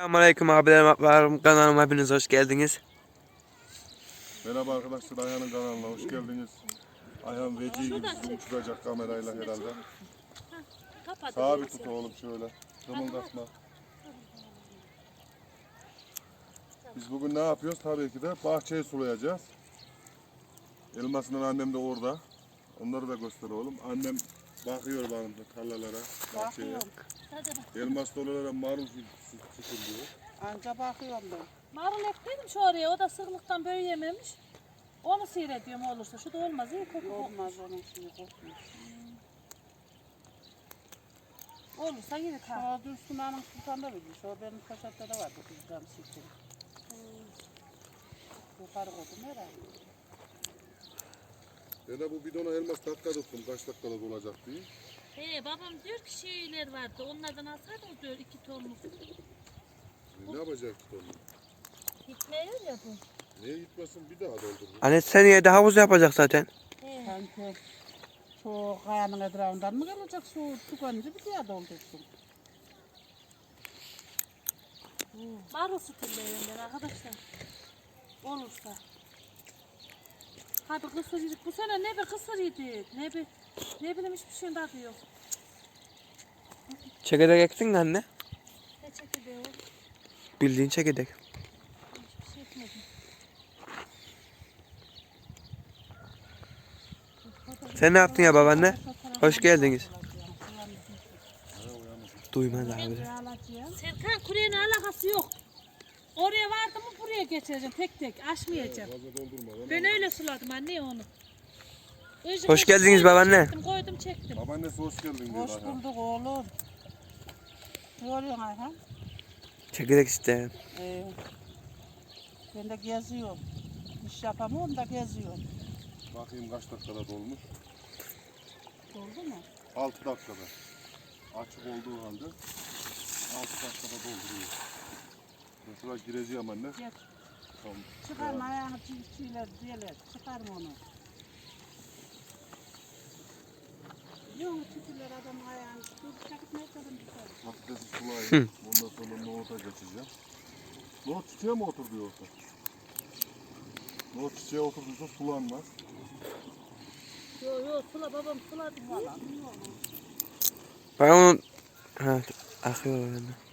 Selamünaleyküm abilerim, ablalarım, kanalıma hepiniz hoş geldiniz. Merhaba arkadaşlar Ayhan'ın kanalına hoş geldiniz. Ayhan Veci gibi sizi uçuracak kamerayla herhalde. Kapat. Sabit tut oğlum şöyle. Kımıldatma. Biz bugün ne yapıyoruz? Tabii ki de bahçeyi sulayacağız. Elmasından annem de orada. Onları da göster oğlum. Annem bakıyor bana tarlalara, bahçeye. Elmas dolulara marul sıkılıyor. Anca bakıyorum ben. Marul ekledim şu oraya. O da sıklıktan böyle yememiş. Onu seyrediyorum olursa. Şu da olmaz. iyi koku Olmaz onun suyu kokmuyor. Olursa yine kal. O Dursun Hanım Sultan'da bilmiş. O benim poşette de vardı. Kızdan siktim. Yukarı koydum herhalde. Ben de bu bidona elmas dakika tuttum. Kaç dakikada dolacak diye. He babam diyor ki şeyler vardı. Onlardan alsaydınız diyor iki tonluk. E, Ne yapacak ki onu? Gitmiyor ya bu. Niye gitmesin bir daha doldurur. Anne seneye de havuz yapacak zaten. He. Sanki şu kayanın etrafından mı gelecek su tükenince bir diye doldursun. Marul sütündeyim ben arkadaşlar. Olursa. Hadi kısır yedik. Bu sene ne bir kısır yedik. Ne bir ne bileyim hiçbir şeyin tadı yok. Çekirdek ektin mi anne? Ne çekirdeği o? Bildiğin çekirdek. Hiçbir şey etmedim. Sen ne yaptın ya babaanne? Hoş geldiniz. Duymadı abi. Serkan kuruya ne alakası yok. Oraya vardı mı buraya geçireceğim tek tek açmayacağım. Fazla doldurma. Ben öyle suladım anne onu. Önce Hoş koydum, geldiniz koydum, babaanne. Çektim, koydum çektim. Babaannesi hoş geldin diyor Hoş Ayhan. bulduk oğlum. Ne oluyor Ayhan? Çekirdek isterim. Ee, ben de geziyorum. İş yapamıyorum da geziyorum. Bakayım kaç dakikada dolmuş. Oldu mu? 6 dakikada. Açık olduğu halde 6 dakikada dolduruyor. Şuraya gireceğim anne. Geç. Tamam. Çıkarma ayağını çiğler diyeler. Çıkarma onu. Yok tütüler adamın ayağını. Dur çakıtmaya çalışın dışarı. Patatesi sulayayım. Ondan sonra nohuta geçeceğim. Nohut çiçeğe mi oturdu yoksa? Nohut çiçeğe oturduysa sulanmaz. Yo yo sula babam suladı. Valla. Ben onu... Ha, akıyor anne.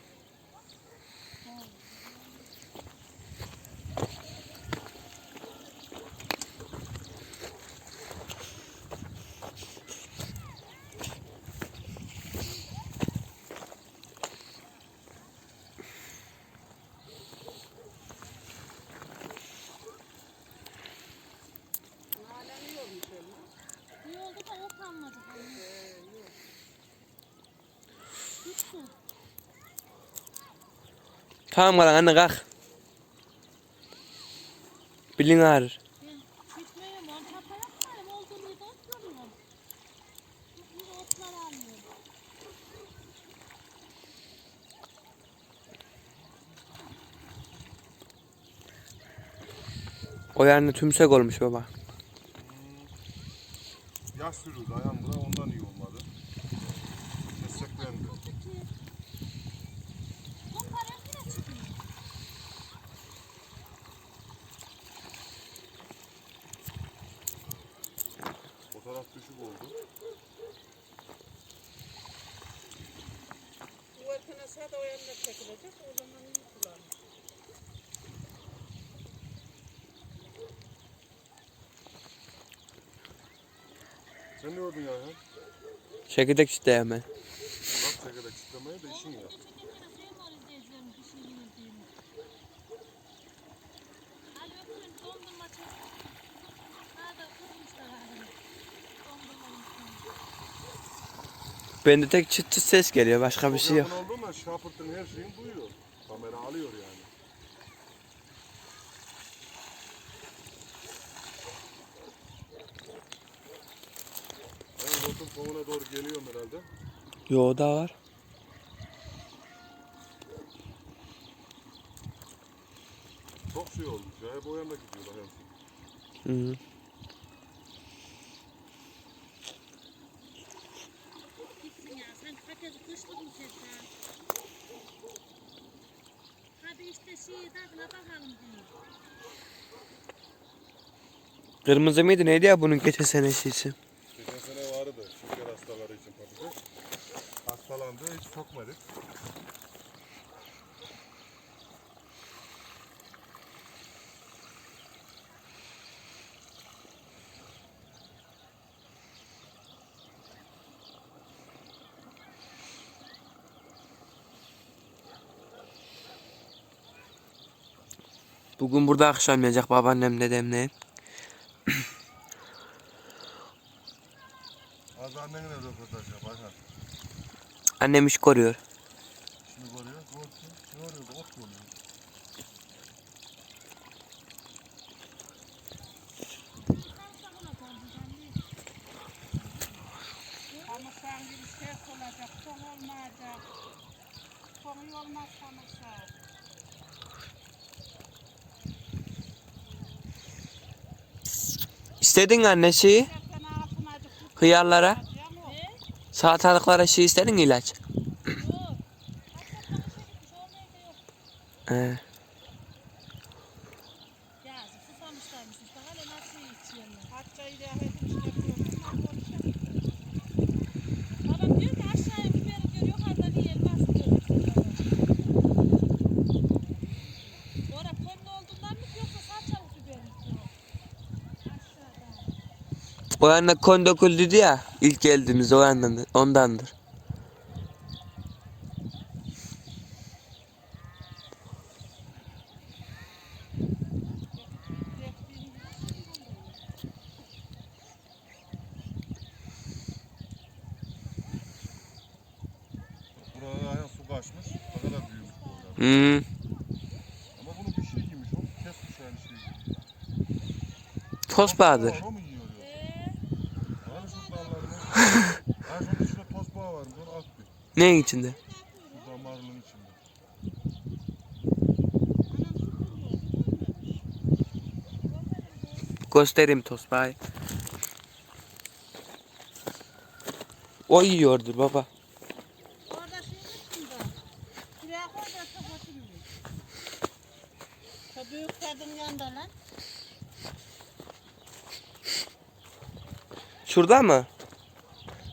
Tamam kalan anne kalk. Bilin ağrır. O yani tümsek olmuş baba. Yaş sürüldü ayağım buna ondan iyi olmadı. Keseceklendi. Bunlar hep yine çıkıyor. Fotoğraf düşük oldu. Bu örtüne sade o yanına çekilecek. O zaman iyi kullanır. Sen ne gördün ya? Çekirdek isteyem ben. Bak çekerek çitlemeye de işin ya. Şeyim var izleyicilerim bir şey yediğimi. Hadi öpürüm dondurma çek. Hadi kızmışlar hadi. Dondurma yiyin. Bende tek çıt çıt ses geliyor. Başka bir şey yok. Yakın olduğunda şapırtın her şeyini duyuyor. Kamera alıyor yani. Ben rotun sonuna doğru geliyorum herhalde. Yo da var. Çok şey olmuş ya. Hep o yana gidiyorlar. Hı -hı. Gitsin ya sen paketi kışlık mı sen? işte şeyi tadına bakalım diyor. Kırmızı mıydı neydi ya bunun geçen sene şeysi? Geçen sene vardı şeker hastaları için patates. Hastalandı hiç sokmadık. Bugün burada akşamlayacak babaannem dedemle. Az annenle röportaj yap. Annem iş koruyor. Şimdi görüyor. Ot, ne oluyor? Ot mu oluyor? Kamışan gibi ses olacak, son olmayacak. Sonu olmaz kamışan. İstedin anne şeyi? Hıyarlara, salatalıklara şey istedin ilaç. Yok. Hakikaten bir şey gitmiş. O neydi yok. He. Ya susamışlarmış işte. Hala nasıl içiyorlar. Hacca ilahi etmişler diyorum. Ama konuşalım. Babam diyor ki aşağıya biberi diyor yukarıdan iyi elmas diyor. Sonra kondu olduğundan mı yoksa salçalık biber mi diyor. Aşağıda. O yana kon döküldü ya ilk geldiğimizde o yandan ondandır. Burada Ayhan su kaçmış. Ne kadar büyümüş bu orada. Hmm. Ama bunu bir şey yemiş. O kesmiş yani şeyi. Toz bağdır. O mu yiyor yoksa? Eee? Hani şu dallarını. Ha şurada şurada toz bağı varmış. Onu at bir. Ne içinde? Marulun içinde. Göstereyim toz bağı. O yiyordur baba. Orada şey büyük kadın yanında lan. Şurada mı?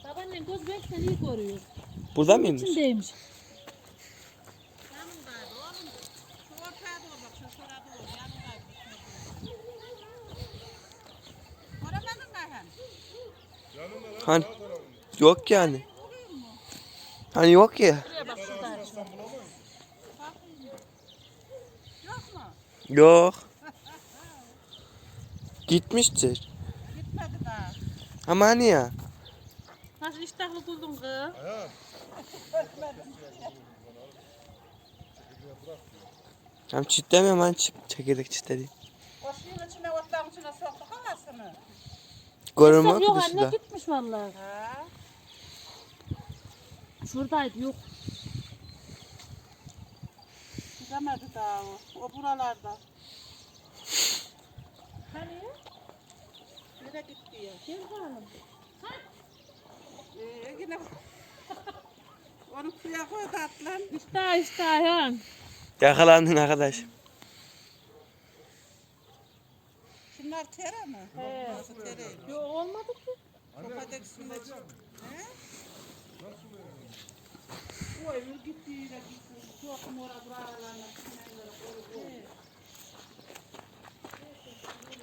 Babaannen göz bekten iyi görüyor. Burada? İçindeymiş. Mı? Yanında lan Hani-. Yok yani. Hani yok ya. Yok. Gitmiştir. Gitmedi daha. Ama hani ya. Nasıl iştahlı buldun kız? Ayhan. Hem çitlemiyorum hani çi- çekirdek çitledi. O suyun içine otların içine soktuk anasını. Görünmüyor Yok ki anne gitmiş vallahi. Ha? Şuradaydı yok. Gidemedi daha o. O buralarda. Hani? Nereye gitti ya? Gel bakalım. Ee, yine onu suya koy da atlan. İştah iştah ya. Yakalandın arkadaş. Şunlar tere mi? He. Nasıl tere? Yok olmadı ki. Topadaki suyla çık. He? Oy, yürü gitti yine gitti. Yok mu orada buralarına?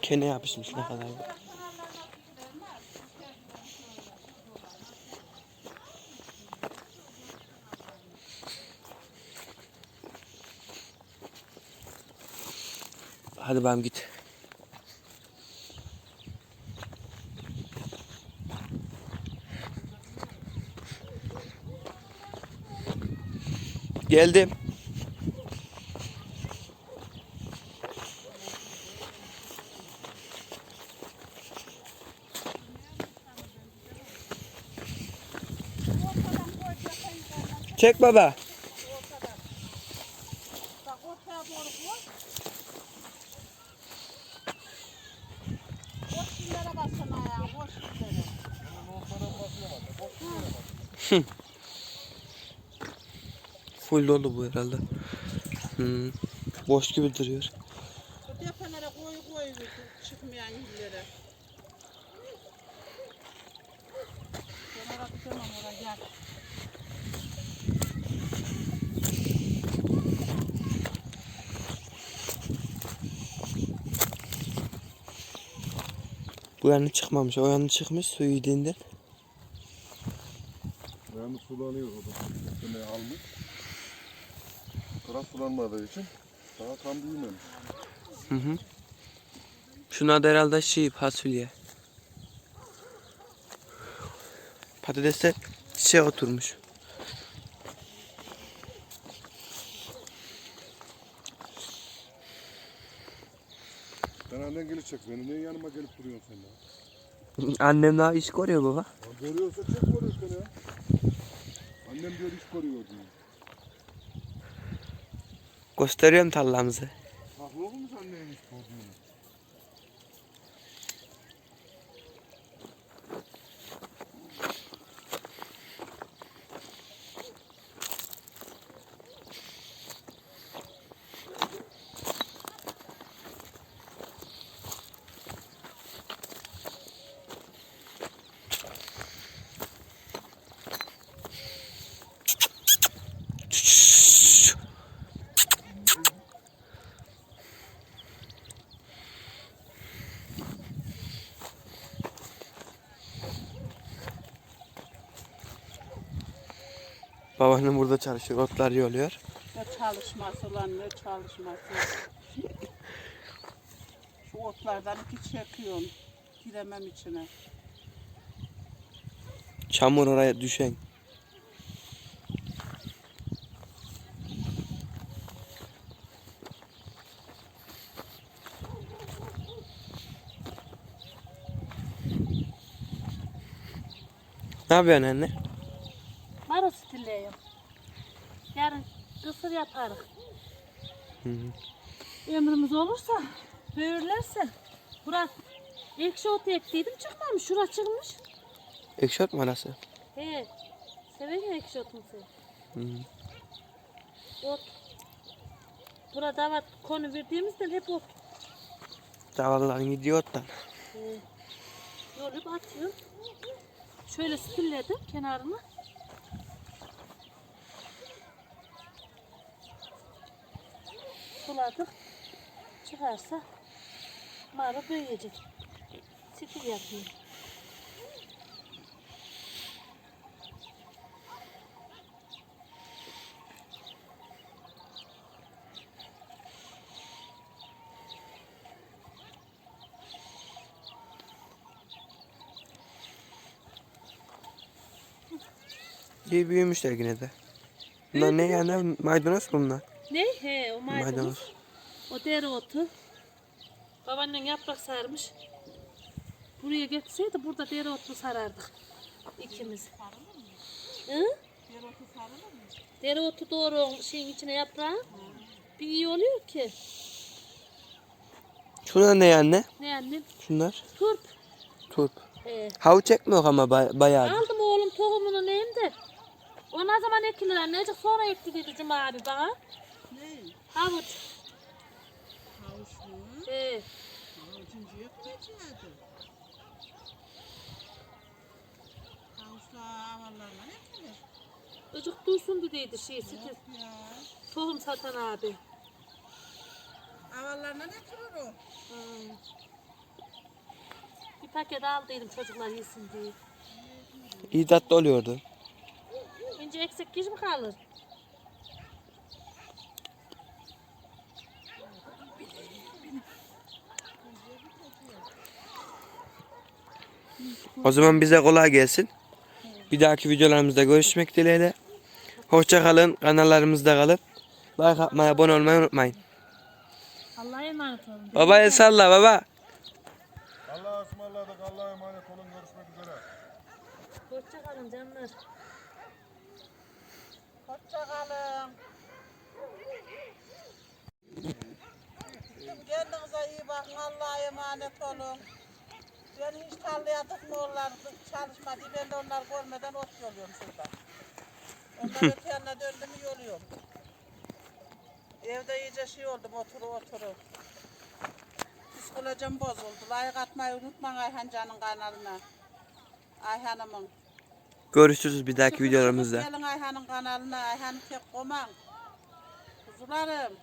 Kene yapışmış ne kadar. Hadi bakalım git. Geldim. Çek baba. Bak ortaya doğru koy. Boş şunlara bassana ayağı, boş şunlara. Full dolu bu herhalde. Hmm. Boş gibi duruyor. Bu depolara koy koy çıkmayan yerlere. Ben oraya tutamam oraya gel. Bu yanı çıkmamış. O yanı çıkmış suyu yediğinden. Yani sulanıyor o da. Üstüne almış. Taraf sulanmadığı için daha tam büyümemiş. Hı hı. Şuna da herhalde şey fasulye. Patatesler çiçeğe oturmuş. Sen annen gelip çek beni. Niye yanıma gelip duruyorsun sen ya? Annem daha iş görüyor baba. Ya görüyorsa çek koruyor seni ya. Annem diyor iş koruyor diyor. Gösteriyorum tarlamızı. Haklı Babaannem burada çalışıyor. Otlar yoluyor. Ne çalışması lan ne çalışması. Şu otlardan iki çekiyorum. Giremem içine. Çamur oraya düşen. Ne yapıyorsun anne? Kısır yaparız. Hı hı. Ömrümüz olursa, büyürlerse. Burak, ekşi ot ektiydim çıkmamış. Şura çıkmış. Ekşi ot mu arası? He. Severim ekşi otunu sen. Hı hı. Ot. Burada var konu verdiğimizden hep ot. Davalların gidiyor ottan. He. Yolup atıyorum. Şöyle stilledim kenarını. Suladık. Çıkarsa marul büyüyecek. Stil yapayım. İyi büyümüşler yine de. Bunlar ne yani? Maydanoz bunlar? Ne? He o maydanoz. Maydanoz. O dereotu. Babaannen yaprak sarmış. Buraya getirseydi burada dereotu sarardık. İkimiz. Hı? Dereotu doğru şeyin içine yaprağı. Bir iyi oluyor ki. Şunlar ne anne? Ne annem? Şunlar. Turp. Turp. He. Havuç ekmiyor ama bay- bayağı. Aldım oğlum tohumunu neyim de. O ne zaman ekilir annecik sonra ekti dedi Cuma abi bana. Ne? Havuç. Havuçlu. He. Havuçuncu yok geçiyordu. Havuçlu havalarla ne kilir? Icık dursun dediydi şey. Ya. Tohum satan abi. Havalarla ne kilir o? Hmm. Bir paket aldıydım çocuklar yesin diye. İyi tatlı oluyordu. İnce eksik giz mi kalır? O zaman bize kolay gelsin. Bir dahaki videolarımızda görüşmek dileğiyle. Hoşça kalın. Kanallarımızda kalın. Like atmayı, abone olmayı unutmayın. Allah'a emanet olun. Baba el salla baba. Allah'a ısmarladık. Allah'a emanet olun. Görüşmek üzere. Hoşça kalın canlar. Hoşçakalın. Kendinize iyi bakın. Allah'a emanet olun. Ben hiç tarlaya tıkmıyorlar, çalışmadı. Ben de onlar görmeden ot yoluyorum şurada. Onlar öte yanına döndü mü yoluyorum. Evde iyice şey oldum oturu oturu. Psikolojim bozuldu. Like atmayı unutmayın Ayhan Can'ın kanalına. Ayhan'ımın. Görüşürüz bir dahaki videolarımızda. Gelin Ayhan'ın kanalına. Ayhan tek koman. Kuzularım.